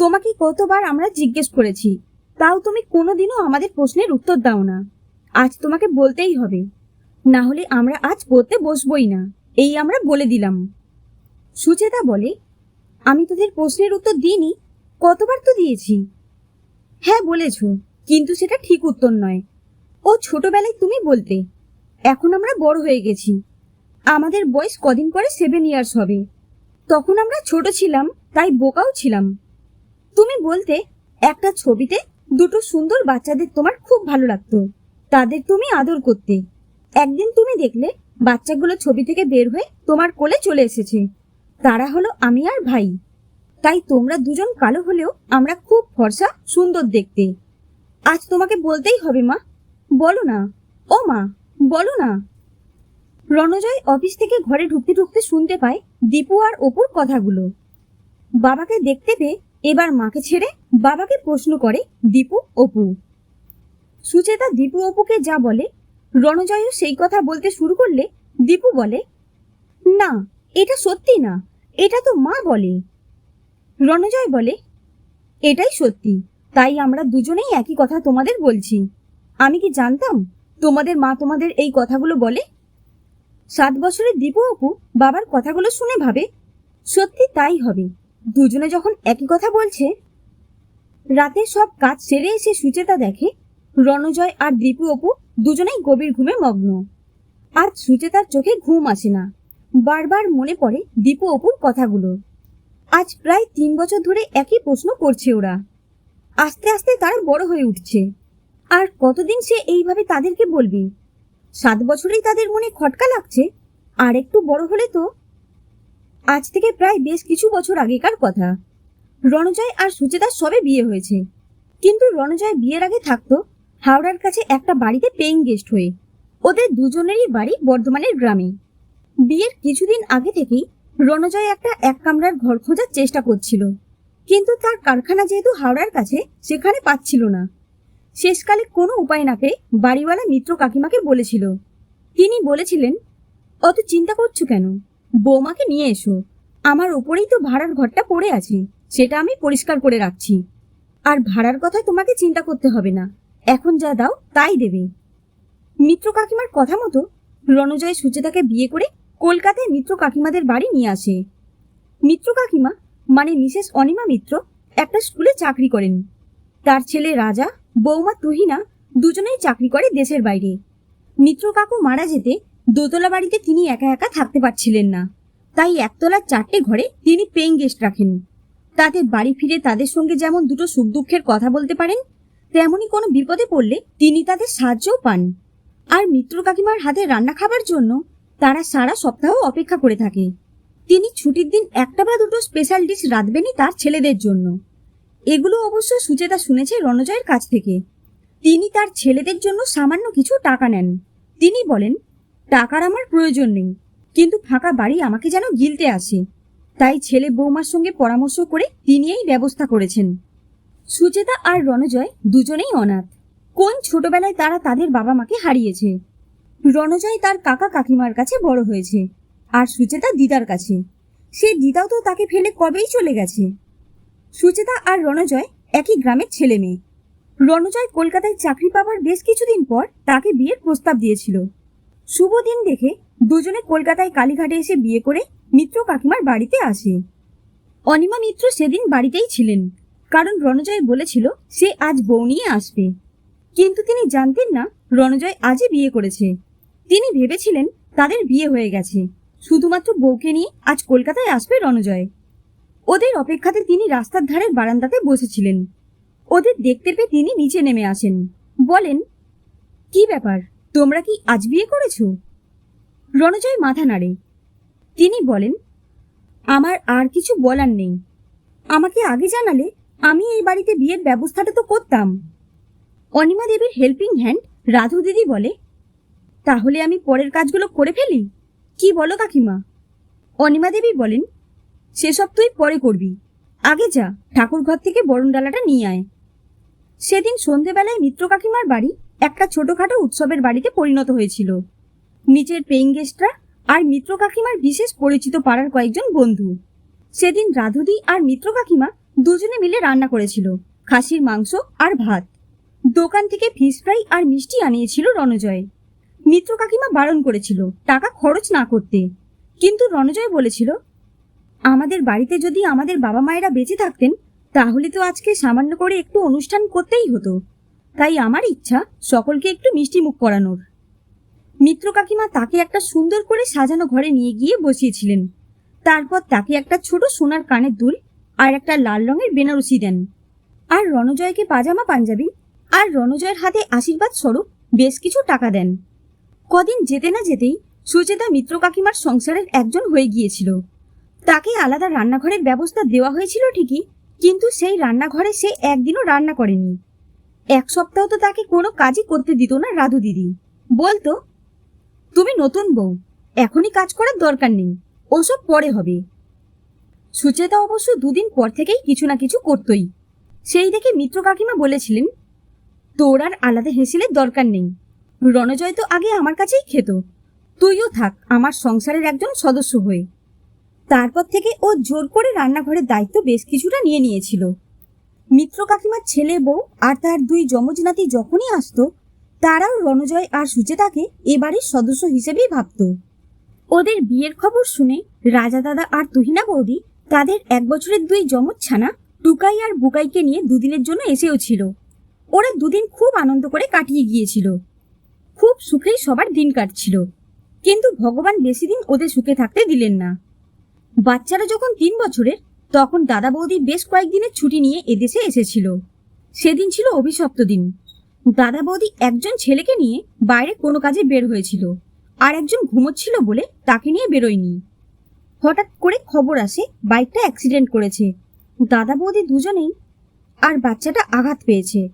তোমাকে কতবার আমরা জিজ্ঞেস করেছি, তাও তুমি কোনোদিনও আমাদের প্রশ্নের উত্তর দাও না। আজ তোমাকে বলতেই হবে, না হলে আমরা আজ পড়তে বসবই না, এই আমরা বলে দিলাম। সুচেতা বলে, আমি তোদের প্রশ্নের উত্তর দিইনি, কতবার তো দিয়েছি। হ্যাঁ বলেছ, কিন্তু সেটা ঠিক উত্তর নয়। ও ছোটবেলায় তুমি বলতে, এখন আমরা বড় হয়ে গেছি। আমাদের বয়স কদিন পরে সেভেন ইয়ার্স হবে। তখন আমরা ছোট ছিলাম, তাই বোকাও ছিলাম। তুমি বলতে একটা ছবিতে দুটো সুন্দর বাচ্চাদের তোমার খুব ভালো লাগতো। তাদের তুমি আদর করতে। একদিন তুমি দেখলে বাচ্চাগুলো ছবি থেকে বের হয়ে তোমার কোলে চলে এসেছে। তারা হলো আমি আর ভাই। তাই তোমরা দুজন কালো হলেও আমরা খুব ফর্সা, সুন্দর দেখতে। আজ তোমাকে বলতেই হবে মা। বলো না। ও মা, বলো না। রণজয় অফিস থেকে ঘরে ঢুকতে ঢুকতে শুনতে পায় দীপু আর অপুর কথাগুলো। বাবাকে দেখতে পেয়ে এবার মাকে ছেড়ে বাবাকে প্রশ্ন করে দীপু অপু। সুচেতা দীপু অপুকে যা বলে, রণজয়ও সেই কথা বলতে শুরু করলে দীপু বলে, না, এটা সত্যি না, এটা তো মা বলে। রণজয় বলে, এটাই সত্যি, তাই আমরা দুজনেই একই কথা তোমাদের বলছি। আমি কি জানতাম তোমাদের মা তোমাদের এই কথাগুলো বলে? সাত বছরের দীপু অপু বাবার কথাগুলো শুনে ভাবে, সত্যি তাই হবে। দুজনে যখন একই কথা বলছে, রাতে সব কাজ সেরে এসে সুচেতা দেখে রণজয় আর দীপু অপু দুজনেই গভীর ঘুমে মগ্ন। আজ সুচেতার চোখে ঘুম আসে না। বারবার মনে পড়ে দীপু অপুর কথাগুলো। আজ প্রায় তিন বছর ধরে একই প্রশ্ন করছে ওরা। আস্তে আস্তে তারা বড় হয়ে উঠছে। আর কতদিন সে এইভাবে তাদেরকে বলবি? সাত বছরেই তাদের মনে খটকা লাগছে। আর একটু বড় হলে তো আজ থেকে প্রায় বেশ কিছু বছর আগেকার কথা। রণজয় আর সুচেতার সবে বিয়ে হয়েছে। কিন্তু রণজয় বিয়ের আগে থাকতো হাওড়ার কাছে একটা বাড়িতে পেইং গেস্ট হয়ে। ওদের দুজনেরই বাড়ি বর্ধমানের গ্রামে। বিয়ের কিছুদিন আগে থেকেই রণজয় একটা এক কামরার ঘর খোঁজার চেষ্টা করছিল। কিন্তু তার কারখানা যেহেতু হাওড়ার কাছে, সেখানে পাচ্ছিল না। শেষকালে কোনো উপায় না পেয়ে বাড়িওয়ালা মিত্র কাকিমাকে বলেছিল। তিনি বলেছিলেন, অত চিন্তা করছ কেন? বৌমাকে নিয়ে এসো। আমার ওপরেই তো ভাড়ার ঘরটা পড়ে আছে, সেটা আমি পরিষ্কার করে রাখছি। আর ভাড়ার কথা তোমাকে চিন্তা করতে হবে না, এখন যা দাও তাই দেবে। মিত্র কাকিমার কথা মতো রণজয় সুচেতাকে বিয়ে করে কলকাতায় মিত্র কাকিমাদের বাড়ি নিয়ে আসে। মিত্র কাকিমা মানে মিসেস অনিমা মিত্র, একটা স্কুলে চাকরি করেন। তার ছেলে রাজা, বৌমা তুহিনা দুজনেই চাকরি করে দেশের বাইরে। মিত্র কাকু মারা যেতে দোতলা বাড়িতে তিনি একা একা থাকতে পারছিলেন না। তাই একতলার চারটে ঘরে তিনি পেইং গেস্ট রাখেন। তাতে বাড়ি ফিরে তাদের সঙ্গে যেমন দুটো সুখ দুঃখের কথা বলতে পারেন, তেমনই কোনো বিপদে পড়লে তিনি তাদের সাহায্যও পান। আর মিত্র কাকিমার হাতে রান্না খাবার জন্য তারা সারা সপ্তাহ অপেক্ষা করে থাকে। তিনি ছুটির দিন একটা বা দুটো স্পেশাল ডিশ রাঁধবেনই তার ছেলেদের জন্য। এগুলো অবশ্য সুচেতা শুনেছে রণজয়ের কাছ থেকে। তিনি তার ছেলেদের জন্য সামান্য কিছু টাকা নেন। তিনি বলেন টাকার আমার প্রয়োজন নেই। কিন্তু ফাঁকা বাড়ি আমাকে যেন গিলতে আসে। তাই ছেলে বৌমার সঙ্গে পরামর্শ করে তিনি এই ব্যবস্থা করেছেন। সুচেতা আর রণজয় দুজনেই অনাথ। কোন ছোটবেলায় তারা তাদের বাবা মাকে হারিয়েছে? রণজয় তার কাকা কাকিমার কাছে বড় হয়েছে আর সুচেতা দিদার কাছে। সে দিদাও তো তাকে ফেলে কবেই চলে গেছে। সুচেতা আর রণজয় একই গ্রামের ছেলে মেয়ে। রণজয় কলকাতায় চাকরি পাওয়ার বেশ কিছুদিন পর তাকে বিয়ের প্রস্তাব দিয়েছিল। শুভ দিন দেখে দুজনে কলকাতায় কালীঘাটে এসে বিয়ে করে মিত্র কাকিমার বাড়িতে আসে। অনিমা মিত্র সেদিন বাড়িতেই ছিলেন, কারণ রণজয় বলেছিল সে আজ বউ নিয়ে আসবে। কিন্তু তিনি জানতেন না রণজয় আজই বিয়ে করেছে। তিনি ভেবেছিলেন তাদের বিয়ে হয়ে গেছে, শুধুমাত্র বউকে নিয়ে আজ কলকাতায় আসবে রণজয়। ওদের অপেক্ষাতে তিনি রাস্তার ধারের বারান্দাতে বসেছিলেন। ওদের দেখতে পেয়ে তিনি নিচে নেমে আসেন। বলেন, কি ব্যাপার? তোমরা কি আজ বিয়ে করেছ? রণজয় মাথা নাড়ে। তিনি বলেন, আমার আর কিছু বলার নেই। আমাকে আগে জানালে আমি এই বাড়িতে বিয়ের ব্যবস্থাটা তো করতাম। অনিমা দেবীর হেল্পিং হ্যান্ড রাধু দিদি বলে, তাহলে আমি পরের কাজগুলো করে ফেলি? কি বলো কাকিমা? অনিমা দেবী বলেন, সেসব তুই পরে করবি। আগে যা ঠাকুর ঘর থেকে বরণ ডালাটা নিয়ে আয়। সেদিন সন্ধেবেলায় মিত্র কাকিমার বাড়ি একটা ছোটখাটো উৎসবের বাড়িতে পরিণত হয়েছিল। নিচের পেইং গেস্টরা আর মিত্র কাকিমার বিশেষ পরিচিত পাড়ার কয়েকজন বন্ধু। সেদিন রাধুদি আর মিত্র কাকিমা দুজনে মিলে রান্না করেছিল, খাসির মাংস আর ভাত। দোকান থেকে ফিশ ফ্রাই আর মিষ্টি আনিয়েছিল রণজয়। মিত্র কাকিমা বারণ করেছিল টাকা খরচ না করতে। কিন্তু রণজয় বলেছিল, আমাদের বাড়িতে যদি আমাদের বাবা মায়েরা বেঁচে থাকতেন, তাহলে তো আজকে সামান্য করে একটু অনুষ্ঠান করতেই হতো। তাই আমার ইচ্ছা সকলকে একটু মিষ্টি মুখ করানোর। মিত্র কাকিমা তাকে একটা সুন্দর করে সাজানো ঘরে নিয়ে গিয়ে বসিয়েছিলেন। তারপর তাকে একটা ছোট সোনার কানের দুল আর একটা লাল রঙের বেনারসি দেন। আর রণজয়কে পাজামা পাঞ্জাবি আর রণজয়ের হাতে আশীর্বাদ স্বরূপ বেশ কিছু টাকা দেন। কদিন যেতে না যেতেই সুচেতা মিত্র কাকিমার সংসারের একজন হয়ে গিয়েছিল। তাকে আলাদা রান্নাঘরের ব্যবস্থা দেওয়া হয়েছিল ঠিকই, কিন্তু সেই রান্নাঘরে সে একদিনও রান্না করেনি। এক সপ্তাহ তো তাকে কোনো কাজই করতে দিত না রাধু দিদি। বলতো, তুমি নতুন বউ, এখনই কাজ করার দরকার নেই, ওসব পরে হবে। সুচেতা অবশ্য দুদিন পর থেকেই কিছু না কিছু করতই। সেই দেখে মিত্র কাকিমা বলেছিলেন, তোর আর আলাদা হেসেলের দরকার নেই। রণজয় তো আগে আমার কাছেই খেত। তুইও থাক, আমার সংসারের একজন সদস্য হয়ে। তারপর থেকে ও জোর করে রান্নাঘরের দায়িত্ব বেশ কিছুটা নিয়ে নিয়েছিল। মিত্র কাকিমার ছেলে বউ আর তার দুই যমজ নাতি যখনই আসতো, তারাও রণজয় আর সুচেতাকে এবারের সদস্য হিসেবেই ভাবত। ওদের বিয়ের খবর শুনে রাজা দাদা আর তুহিনা বৌদি তাদের এক বছরের দুই যমজ ছানা টুকাই আর বুকাইকে নিয়ে দুদিনের জন্য এসেও ছিল। ওরা দুদিন খুব আনন্দ করে কাটিয়ে গিয়েছিল। খুব সুখেই সবার দিন কাটছিল। কিন্তু ভগবান বেশি দিন ওদের সুখে থাকতে দিলেন না। বাচ্চারা যখন তিন বছরের তখন দাদা বৌদি বেশ কয়েকদিনের ছুটি নিয়ে এদেশে এসেছিল। সেদিন ছিল অভিশপ্ত দিন। দাদা বৌদি একজন ছেলেকে নিয়ে বাইরে কোনো কাজে বের হয়েছিল আর একজন ঘুমোচ্ছিল বলে তাকে নিয়ে বেরোয়নি। হঠাৎ করে খবর আসে, বাইকটা অ্যাক্সিডেন্ট করেছে। দাদা বৌদি দুজনেই আর বাচ্চাটা আঘাত পেয়েছে।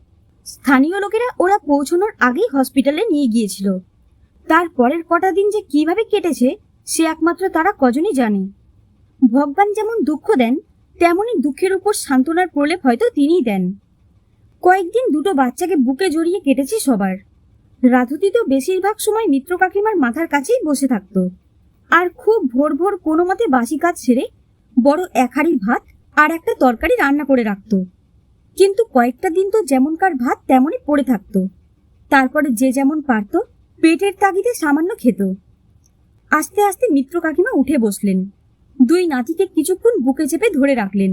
স্থানীয় লোকেরা ওরা পৌঁছানোর আগেই হসপিটালে নিয়ে গিয়েছিল। তার পরের কটা দিন যে কীভাবে কেটেছে, সে একমাত্র তারা কজনই জানে। ভগবান যেমন দুঃখ দেন তেমনই দুঃখের উপর সান্ত্বনার প্রলেপ হয়তো তিনিই দেন। কয়েকদিন দুটো বাচ্চাকে বুকে জড়িয়ে কেটেছে সবার। রাধুতি তো বেশিরভাগ সময় মিত্র কাকিমার মাথার কাছেই বসে থাকতো। আর খুব ভোর ভোর কোনো মতে বাসি কাজ সেরে বড় এক হাঁড়ি ভাত আর একটা তরকারি রান্না করে রাখত। কিন্তু কয়েকটা দিন তো যেমনকার ভাত তেমনই পড়ে থাকতো। তারপরে যে যেমন পারত, পেটের তাগিদে সামান্য খেত। আস্তে আস্তে মিত্র কাকিমা উঠে বসলেন। দুই নাতিকে কিছুক্ষণ বুকে চেপে ধরে রাখলেন।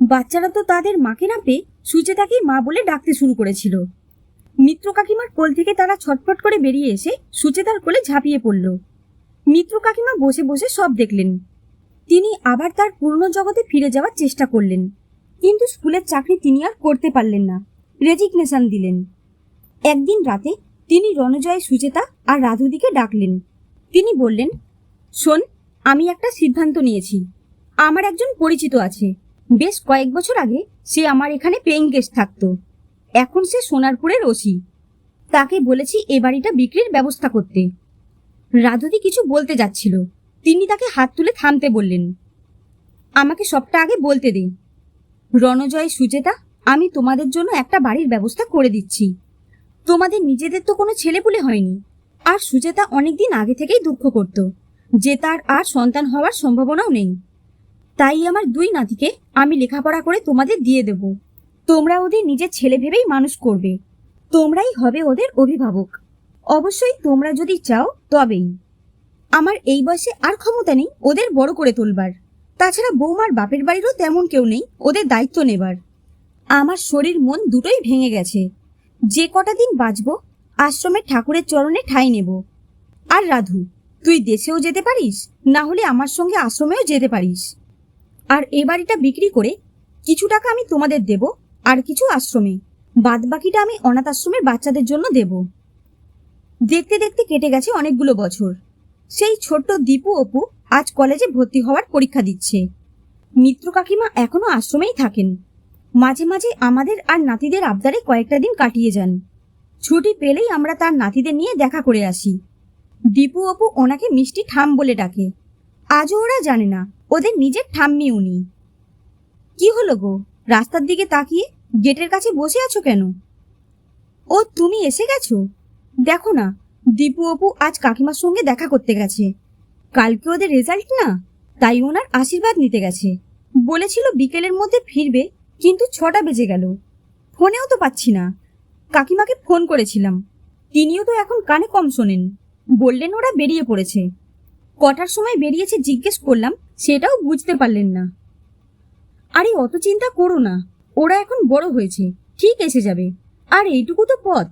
বাচ্চারা তো তাদের মাকে না পেয়ে সুচেতাকে মা বলে ডাকতে শুরু করেছিল। মিত্র কাকিমার কোল থেকে তারা ছটফট করে বেরিয়ে এসে সুচেতার কোলে ঝাঁপিয়ে পড়ল। মিত্র কাকিমা বসে বসে সব দেখলেন। তিনি আবার তার পুরনো জগতে ফিরে যাওয়ার চেষ্টা করলেন, কিন্তু স্কুলের চাকরি তিনি আর করতে পারলেন না, রেজিগনেশন দিলেন। একদিন রাতে তিনি রণজয়, সুচেতা আর রাধুদিকে ডাকলেন। তিনি বললেন, শোন আমি একটা সিদ্ধান্ত নিয়েছি। আমার একজন পরিচিত আছে। বেশ কয়েক বছর আগে সে আমার এখানে পেইং গেস্ট থাকতো। এখন সে সোনারপুরের ওসি তাকে বলেছি এ বাড়িটা বিক্রির ব্যবস্থা করতে। রাধুদি কিছু বলতে যাচ্ছিল। তিনি তাকে হাত তুলে থামতে বললেন, আমাকে সবটা আগে বলতে দিন রণজয়, সুচেতা, আমি তোমাদের জন্য একটা বাড়ির ব্যবস্থা করে দিচ্ছি। তোমাদের নিজেদের তো কোনো ছেলেপুলে হয়নি। আর সুচেতা অনেকদিন আগে থেকেই দুঃখ করত। যে তার আর সন্তান হওয়ার সম্ভাবনাও নেই। তাই আমার দুই নাতিকে আমি লেখাপড়া করে তোমাদের দিয়ে দেব। তোমরা ওদের নিজের ছেলে ভেবেই মানুষ করবে। তোমরাই হবে ওদের অভিভাবক। অবশ্যই তোমরা যদি চাও, তবেই। আমার এই বয়সে আর ক্ষমতা নেই ওদের বড় করে তুলবার। তাছাড়া বৌমার বাপের বাড়িরও তেমন কেউ নেই ওদের দায়িত্ব নেবার। আমার শরীর মন দুটোই ভেঙে গেছে। যে কটা দিন বাঁচব, আশ্রমের ঠাকুরের চরণে ঠাঁই নেব। আর রাধু তুই দেশেও যেতে পারিস? না হলে আমার সঙ্গে আশ্রমেও যেতে পারিস। আর এ বাড়িটা বিক্রি করে কিছু টাকা আমি তোমাদের দেব, আর কিছু আশ্রমে। বাদ বাকিটা আমি অনাথ আশ্রমের বাচ্চাদের জন্য দেব। দেখতে দেখতে কেটে গেছে অনেকগুলো বছর। সেই ছোট্ট দীপু অপু আজ কলেজে ভর্তি হওয়ার পরীক্ষা দিচ্ছে। মিত্র কাকিমা এখনও আশ্রমেই থাকেন। মাঝে মাঝে আমাদের আর নাতিদের আবদারে কয়েকটা দিন কাটিয়ে যান। ছুটি পেলেই আমরা তার নাতিদের নিয়ে দেখা করে আসি। দীপু অপু ওনাকে মিষ্টি ঠাম বলে ডাকে। আজও ওরা জানে না, ওদের নিজের ঠাম্মি উনি। কি হলো গো, রাস্তার দিকে তাকিয়ে গেটের কাছে বসে আছো কেন? ও, তুমি এসে গেছো? দেখো না, দীপু অপু আজ কাকিমার সঙ্গে দেখা করতে গেছে। কালকে ওদের রেজাল্ট না, তাই ওনার আশীর্বাদ নিতে গেছে। বলেছিল বিকেলের মধ্যে ফিরবে, কিন্তু ছটা বেজে গেল। ফোনেও তো পাচ্ছি না। কাকিমাকে ফোন করেছিলাম। তিনিও তো এখন কানে কম শোনেন। বললেন ওরা বেরিয়ে পড়েছে। কটার সময় বেরিয়েছে জিজ্ঞেস করলাম, সেটাও বুঝতে পারলেন না। আরে, অত চিন্তা করো না, ওরা এখন বড় হয়েছে, ঠিক এসে যাবে। আর এইটুকু তো পথ।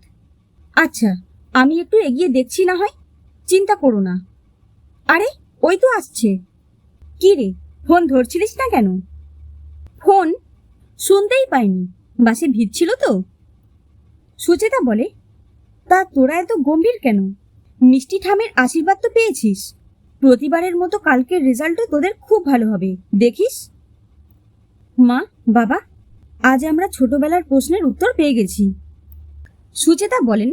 আচ্ছা আমি একটু এগিয়ে দেখছি না হয়? চিন্তা করো না। আরে, ওই তো আসছে। কি রে, ফোন ধরছিলিস না কেন? ফোন? শুনতেই পাইনি, বাসে ভিড় ছিল তো? সুচেতা বলে, তা তোরা এত গম্ভীর কেন? মিষ্টি ঠামের আশীর্বাদ তো পেয়েছিস। প্রতিবারের মতো কালকের রেজাল্টও তোদের খুব ভালো হবে। দেখিস? মা, বাবা, আজ আমরা ছোটবেলার প্রশ্নের উত্তর পেয়ে গেছি। সুচেতা বলেন,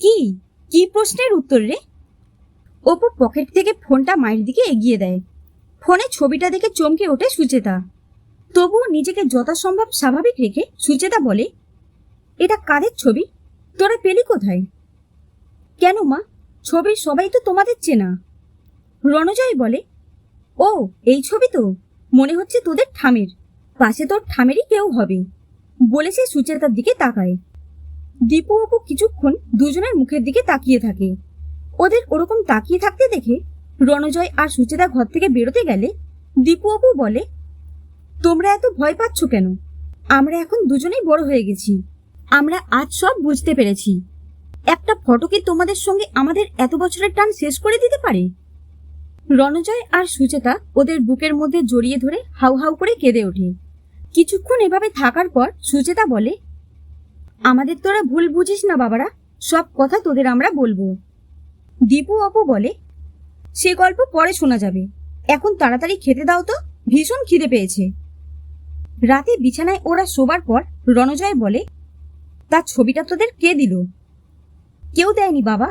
কি? কি প্রশ্নের উত্তর রে? অপু পকেট থেকে ফোনটা মায়ের দিকে এগিয়ে দেয়। ফোনে ছবিটা দেখে চমকে ওঠে সুচেতা। তবুও নিজেকে যথাসম্ভব স্বাভাবিক রেখে সুচেতা বলে, এটা কাদের ছবি? তোরা পেলি কোথায়? কেন মা? ছবির সবাই তো তোমাদের চেনা। রণজয় বলে, ও, এই ছবি তো মনে হচ্ছে তোদের ঠামের। পাশে তোর ঠামেরই কেউ হবে, বলে সে সুচেতার দিকে তাকায়। দীপু অপু কিছুক্ষণ দুজনের মুখের দিকে তাকিয়ে থাকে। ওদের ওরকম তাকিয়ে থাকতে দেখে রণজয় আর সুচেতা ঘর থেকে বেরোতে গেলে দীপু অপু বলে, তোমরা এত ভয় পাচ্ছ কেন? আমরা এখন দুজনেই বড় হয়ে গেছি। আমরা আজ সব বুঝতে পেরেছি। একটা ফটো কি তোমাদের সঙ্গে আমাদের এত বছরের টান শেষ করে দিতে পারে? রণজয় আর সুচেতা ওদের বুকের মধ্যে জড়িয়ে ধরে হাউ হাউ করে কেঁদে ওঠে। কিছুক্ষণ এভাবে থাকার পর সুচেতা বলে, আমাদের তোরা ভুল বুঝিস না বাবারা, সব কথা তোদের আমরা বলব। দীপু অপু বলে, সে গল্প পরে শোনা যাবে। এখন তাড়াতাড়ি খেতে দাও তো, ভীষণ খিদে পেয়েছে। রাতে বিছানায় ওরা শোবার পর রণজয় বলে তার ছবিটা তোদের কে দিল? কেউ দেয়নি বাবা।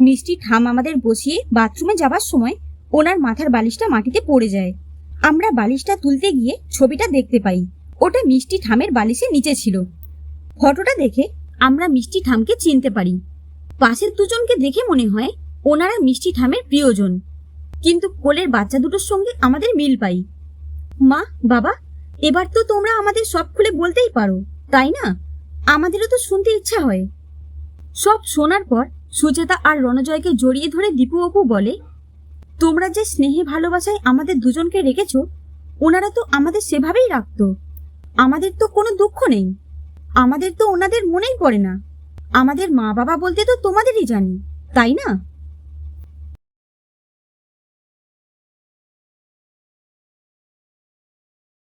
মিষ্টি ঠাম আমাদের বসিয়ে বাথরুমে যাবার সময় ওনার মাথার বালিশটা মাটিতে পড়ে যায়। আমরা বালিশটা তুলতে গিয়ে ছবিটা দেখতে পাই। ওটা মিষ্টি ঠামের বালিশের নিচে ছিল। ফটোটা দেখে আমরা মিষ্টি ঠামকে চিনতে পারি। পাশের দুজনকে দেখে মনে হয় ওনারা মিষ্টি ঠামের প্রিয়জন। কিন্তু কোলের বাচ্চা দুটোর সঙ্গে আমাদের মিল পাই। মা, বাবা, এবার তো তোমরা আমাদের সব খুলে বলতেই পারো, তাই না? আমাদেরও তো শুনতে ইচ্ছা হয়। সব শোনার পর সুচেতা আর রণজয়কে জড়িয়ে ধরে দীপু অপু বলে, তোমরা যে স্নেহে ভালোবাসায় আমাদের দুজনকে রেখেছ, ওনারা তো আমাদের সেভাবেই রাখত। আমাদের তো কোনো দুঃখ নেই। আমাদের তো ওনাদের মনেই পড়ে না। আমাদের মা বাবা বলতে তো তোমাদেরই জানি, তাই না?